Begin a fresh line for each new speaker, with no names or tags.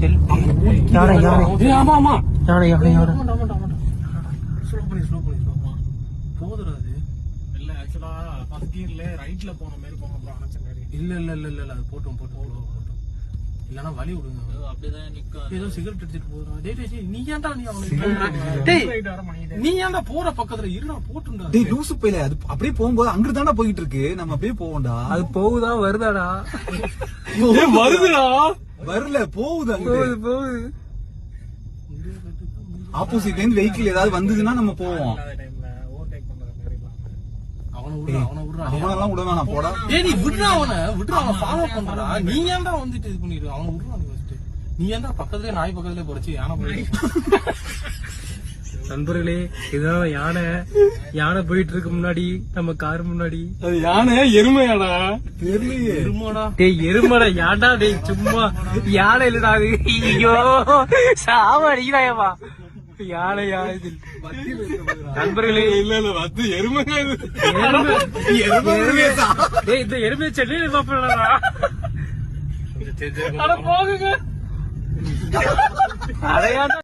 Selfie
ஆமா ஆமா. பண்ணி, பண்ணி. போகுதுடா அது.
இல்ல ஆக்சுவலா ஃபர்ஸ்ட் கியர்ல ரைட்ல போன மாதிரி போங்க அப்புறம் அணைச்ச மாதிரி.
இல்ல இல்ல இல்ல இல்ல அது போட்டும் போட்டும் போட்டும் இல்லனா வலி விடுங்க.
அப்படிதான் நிக்கும்
ஏதோ சிகரெட் எடுத்துட்டு போறா டேய் டேய் நீ ஏன்டா நீ அவனுக்கு டேய் நீ ஏன்டா போற பக்கத்துல? இருடா போட்டுண்டா
டேய் லூசு போயில அது அப்படியே போகும்போது அங்கிட்டு தானே போயிட்டு இருக்கு. நம்ம அப்படியே போவோம்டா.
அது போகுதா வருதாடா?
வருதுடா.
வரல போகுது
போகுது போகுது.
ஆப்போசிட்ல இருந்து வெஹிக்கிள் ஏதாவது வந்ததுன்னா நம்ம போவோம். அவனெல்லாம் விட வேணாம் போடா.
டேய் நீ விடுறா அவன விடுறா அவன ஃபாலோ பண்றா. நீ ஏன்டா வந்துட்டு இது பண்ணிரு அவன விடுறா நீ ஃபர்ஸ்ட் நீ ஏன்டா பக்கத்துலயே நாய் பக்கத்துலயே போறச்சு யானை போய்
நண்பர்களே இதுதான் யானை. யானை போயிட்டு இருக்கு முன்னாடி நம்ம கார் முன்னாடி.
அது யானை? எருமையாடா. எருமாடா.
டேய் எருமடா யாடா டேய் சும்மா. யானை இல்லடா அது. ஐயோ சாவ அடிக்கிறாயப்பா. யானையா இது? நண்பர்களே.
இல்ல இல்ல அது எருமையா இது.
எருமை. எருமை. டேய் இந்த எருமை சென்னையில பாப்படா
கொஞ்சம் தெரிஞ்சு
அட போகுங்க. அடையாண்டா